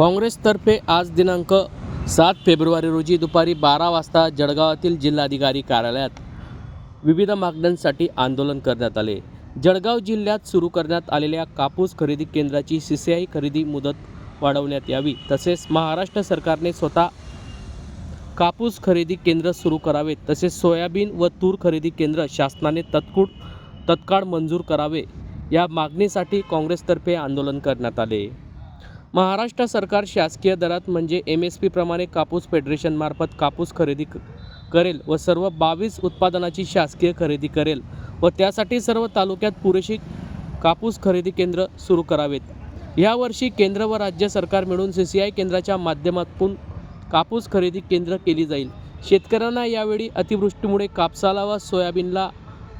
काँग्रेसतर्फे आज दिनांक सात फेब्रुवारी रोजी दुपारी बारा वाजता जळगावातील जिल्हाधिकारी कार्यालयात विविध मागण्यांसाठी आंदोलन करण्यात आले. जळगाव जिल्ह्यात सुरू करण्यात आलेल्या कापूस खरेदी केंद्राची सी खरेदी मुदत वाढवण्यात यावी. तसेच महाराष्ट्र सरकारने स्वतः कापूस खरेदी केंद्र सुरू करावेत तसेच सोयाबीन व तूर खरेदी केंद्र शासनाने तत्कूळ तत्काळ मंजूर करावे. या मागणीसाठी काँग्रेसतर्फे आंदोलन करण्यात आले. महाराष्ट्र सरकार शासकीय दरात म्हणजे एम एस पीप्रमाणे कापूस फेडरेशनमार्फत कापूस खरेदी क- करेल व सर्व बावीस उत्पादनाची शासकीय खरेदी करेल व त्यासाठी सर्व तालुक्यात पुरेशी कापूस खरेदी केंद्र सुरू करावेत. यावर्षी केंद्र व राज्य सरकार मिळून सी सी आय केंद्राच्या माध्यमातून कापूस खरेदी केंद्र केली जाईल. शेतकऱ्यांना यावेळी अतिवृष्टीमुळे कापसाला व सोयाबीनला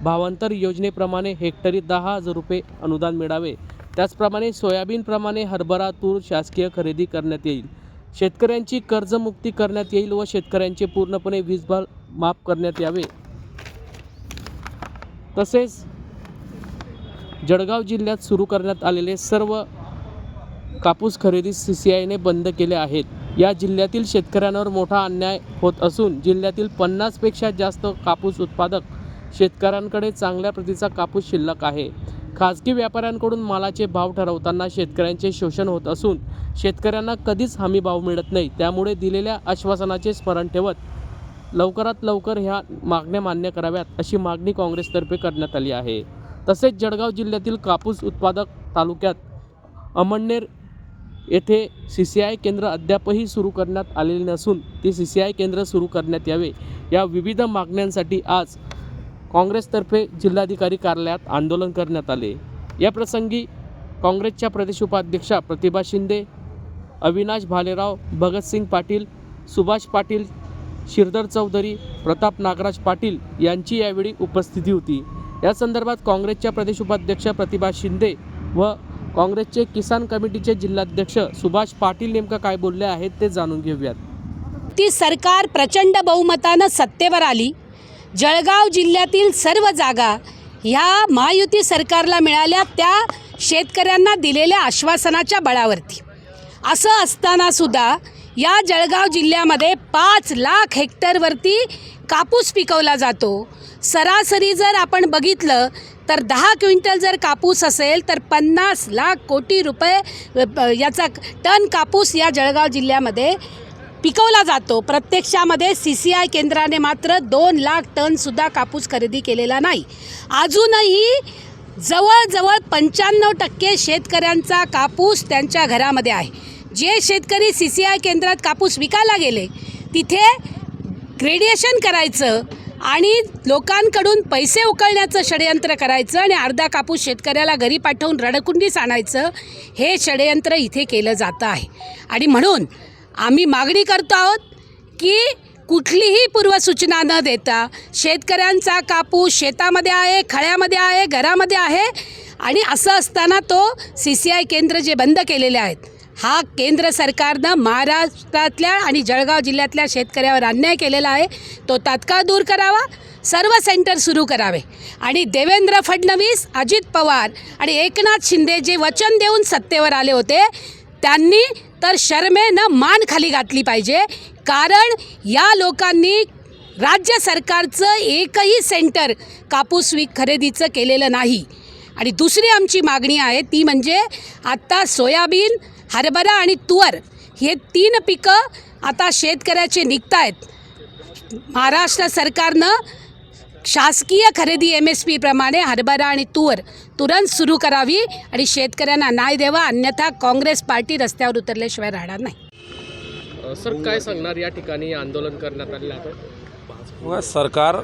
भावांतर योजनेप्रमाणे हेक्टरी दहा हजार रुपये अनुदान मिळावे. त्याचप्रमाणे सोयाबीनप्रमाणे हरभरा तूर शासकीय खरेदी करण्यात येईल. शेतकऱ्यांची कर्जमुक्ती करण्यात येईल व शेतकऱ्यांचे पूर्णपणे वीजभार माफ करण्यात यावे. तसेच जळगाव जिल्ह्यात सुरू करण्यात आलेले सर्व कापूस खरेदी सी सी आयने बंद केले आहेत. या जिल्ह्यातील शेतकऱ्यांवर मोठा अन्याय होत असून जिल्ह्यातील पन्नासपेक्षा जास्त कापूस उत्पादक शेतकऱ्यांकडे चांगल्या प्रतीचा कापूस शिल्लक आहे. खाजगी व्यापाऱ्यांकडून मालाचे भाव ठरवताना शेतकऱ्यांचे शोषण होत असून शेतकऱ्यांना कधीच हमी भाव मिळत नाही. त्यामुळे दिलेल्या आश्वासनाचे स्मरण ठेवत लवकरात लवकर ह्या मागण्या मान्य कराव्यात अशी मागणी काँग्रेसतर्फे करण्यात आली आहे. तसेच जळगाव जिल्ह्यातील कापूस उत्पादक तालुक्यात अमळनेर येथे सी सी आय केंद्र अद्यापही सुरू करण्यात आलेले नसून ते सी सी आय केंद्र सुरू करण्यात यावे. या विविध मागण्यांसाठी आज काँग्रेसतर्फे जिल्हाधिकारी कार्यालयात आंदोलन करण्यात आले. या प्रसंगी काँग्रेसच्या प्रदेश उपाध्यक्षा प्रतिभा शिंदे अविनाश भालेराव भगतसिंग पाटील सुभाष पाटील शिरदर चौधरी प्रताप नागराज पाटील यांची यावेळी उपस्थिती होती. या संदर्भात काँग्रेसच्या प्रदेश उपाध्यक्षा प्रतिभा शिंदे व काँग्रेसचे किसान कमिटीचे जिल्हाध्यक्ष सुभाष पाटील नेमकं काय बोलले आहेत ते जाणून घेऊयात. ती सरकार प्रचंड बहुमतानं सत्तेवर आली. जळगाव जिल्ह्यातील सर्व जागा ह्या महायुती सरकारला मिळाल्या त्या शेतकऱ्यांना दिलेल्या आश्वासनाच्या बळावरती. असं असताना सुद्धा या जळगाव जिल्ह्यामध्ये पाच लाख हेक्टरवरती कापूस पिकवला जातो. सरासरी जर आपण बघितलं तर दहा क्विंटल जर कापूस असेल तर पन्नास लाख कोटी रुपये याचा टन कापूस या जळगाव जिल्ह्यामध्ये पिकवला जातो. प्रत्यक्षामध्ये सी सी आय केंद्राने मात्र दोन लाख टनसुद्धा कापूस खरेदी केलेला नाही. अजूनही जवळजवळ पंच्याण्णव टक्के शेतकऱ्यांचा कापूस त्यांच्या घरामध्ये आहे. जे शेतकरी सी सी आय केंद्रात कापूस विकायला गेले तिथे ग्रेडिएशन करायचं आणि लोकांकडून पैसे उकळण्याचं षडयंत्र करायचं आणि अर्धा कापूस शेतकऱ्याला घरी पाठवून रडकुंडीस आणायचं हे षडयंत्र इथे केलं जातं आहे. आणि म्हणून आम्ही मागणी करतो आहोत की कुठलीही पूर्वसूचना न देता शेतकऱ्यांचा कापूस शेतामध्ये आहे खळ्यामध्ये आहे घरामध्ये आहे आणि असं असताना तो सी सी आय केंद्र जे बंद केलेले आहेत हा केंद्र सरकारनं महाराष्ट्रातल्या आणि जळगाव जिल्ह्यातल्या शेतकऱ्यावर अन्याय केलेला आहे तो तात्काळ दूर करावा सर्व सेंटर सुरू करावे. आणि देवेंद्र फडणवीस अजित पवार आणि एकनाथ शिंदे जे वचन देऊन सत्तेवर आले होते त्यांनी तर शर्मेनं मान खाली घातली पाहिजे. कारण या लोकांनी राज्य सरकारचं एकही सेंटर कापूस विक खरेदीचं केलेलं नाही. आणि दुसरी आमची मागणी आहे ती म्हणजे आत्ता सोयाबीन हरभरा आणि तुवर हे तीन पिकं आता शेतकऱ्याचे निघत आहेत महाराष्ट्र सरकारनं शासकीय खरेदी एम एस पीप्रमाणे हरभरा आणि तूर तुरंत सुरू करावी आणि शेतकऱ्यांना न्याय द्यावा अन्यथा काँग्रेस पार्टी रस्त्यावर उतरल्याशिवाय राहणार नाही. सर काय सांगणार या ठिकाणी आंदोलन करण्यात आलेलं आहे? सरकार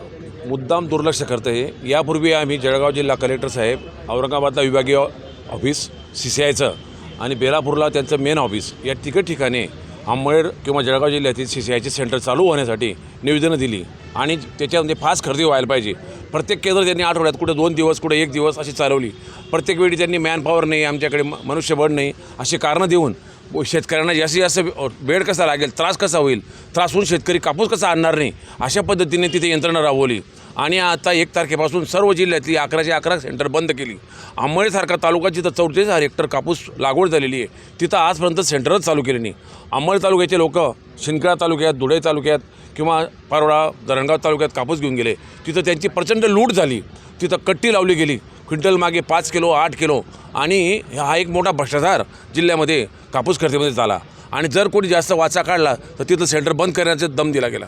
मुद्दाम दुर्लक्ष करतं आहे यापूर्वी आम्ही जळगाव जिल्हा कलेक्टर साहेब औरंगाबादला विभागीय ऑफिस सी सी आयचं आणि बेलापूरला त्यांचं मेन ऑफिस या तिकट ठिकाणी अंबळनेर किंवा जळगाव जिल्ह्यातील सी सी आयचे सेंटर चालू होण्यासाठी निवेदनं दिली. आणि त्याच्यामध्ये फास्ट खरेदी व्हायला पाहिजे. प्रत्येक केंद्र त्यांनी आठवड्यात कुठे दोन दिवस कुठे एक दिवस अशी चालवली. प्रत्येक वेळी त्यांनी मॅनपॉवर नाही आमच्याकडे मनुष्यबळ नाही अशी कारणं देऊन व शेतकऱ्यांना जास्तीत जास्त वेळ कसा लागेल त्रास कसा होईल त्रास होऊन शेतकरी कापूस कसा आणणार नाही अशा पद्धतीने तिथे यंत्रणा राबवली. आणि आता एक तारखेपासून सर्व जिल्ह्यातली अकराशे अकरा सेंटर बंद केली. अंमळीसारखा तालुका जिथं चौतीस हजार हेक्टर कापूस लागवड झालेली आहे तिथं आजपर्यंत सेंटरच चालू केले नाही. अंमळ तालुक्याचे लोक शिंदखेडा तालुक्यात धुळे तालुक्यात किंवा पारोळा धरणगाव तालुक्यात कापूस घेऊन गेले. तिथं त्यांची प्रचंड लूट झाली. तिथं कट्टी लावली गेली. क्विंटल मागे पाच किलो आठ किलो आणि हा एक मोठा भ्रष्टाचार जिल्ह्यामध्ये कापूस खरेदीमध्ये झाला. आणि जर कोणी जास्त वाचा काढला तर तिथं सेंटर बंद करण्याचा दम दिला गेला.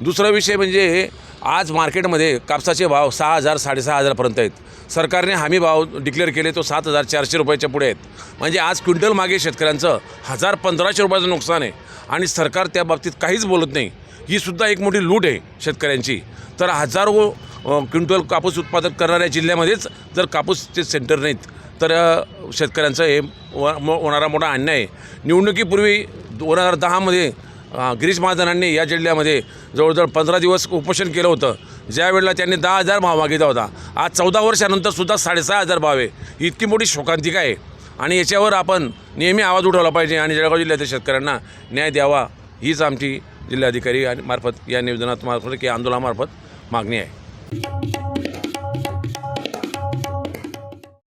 दुसरा विषय म्हणजे आज मार्केटमध्ये कापसाचे भाव सहा हजार साडेसहा हजारपर्यंत आहेत. सरकारने हमी भाव डिक्लेअर केले तो सात हजार चारशे रुपयाच्या पुढे आहेत. म्हणजे आज क्विंटल मागे शेतकऱ्यांचं हजार पंधराशे रुपयाचं नुकसान आहे. आणि सरकार त्या बाबतीत काहीच बोलत नाही. ही सुद्धा एक मोठी लूट आहे शेतकऱ्यांची. तर हजारो क्विंटल कापूस उत्पादन करणाऱ्या जिल्ह्यामध्येच जर कापूसचे सेंटर नाहीत तर शेतकऱ्यांचं हे मो- होणारा मोठा अन्याय आहे. निवडणुकीपूर्वी दोन हजार दहामध्ये गिरीश महाजनांनी या जिल्ह्यामध्ये जवळजवळ पंधरा दिवस उपोषण केलं होतं. ज्यावेळेला त्यांनी दहा हजार भाव मागितला होता. आज चौदा वर्षानंतर सुद्धा साडेसहा हजार भाव आहे. इतकी मोठी शोकांतिका आहे. आणि याच्यावर आपण नेहमी आवाज उठवला पाहिजे आणि जळगाव जिल्ह्यातील शेतकऱ्यांना न्याय द्यावा. हीच आमची जिल्हाधिकारी आणि मार्फत या निवेदनात मार्फत की आंदोलनामार्फत मागणी आहे.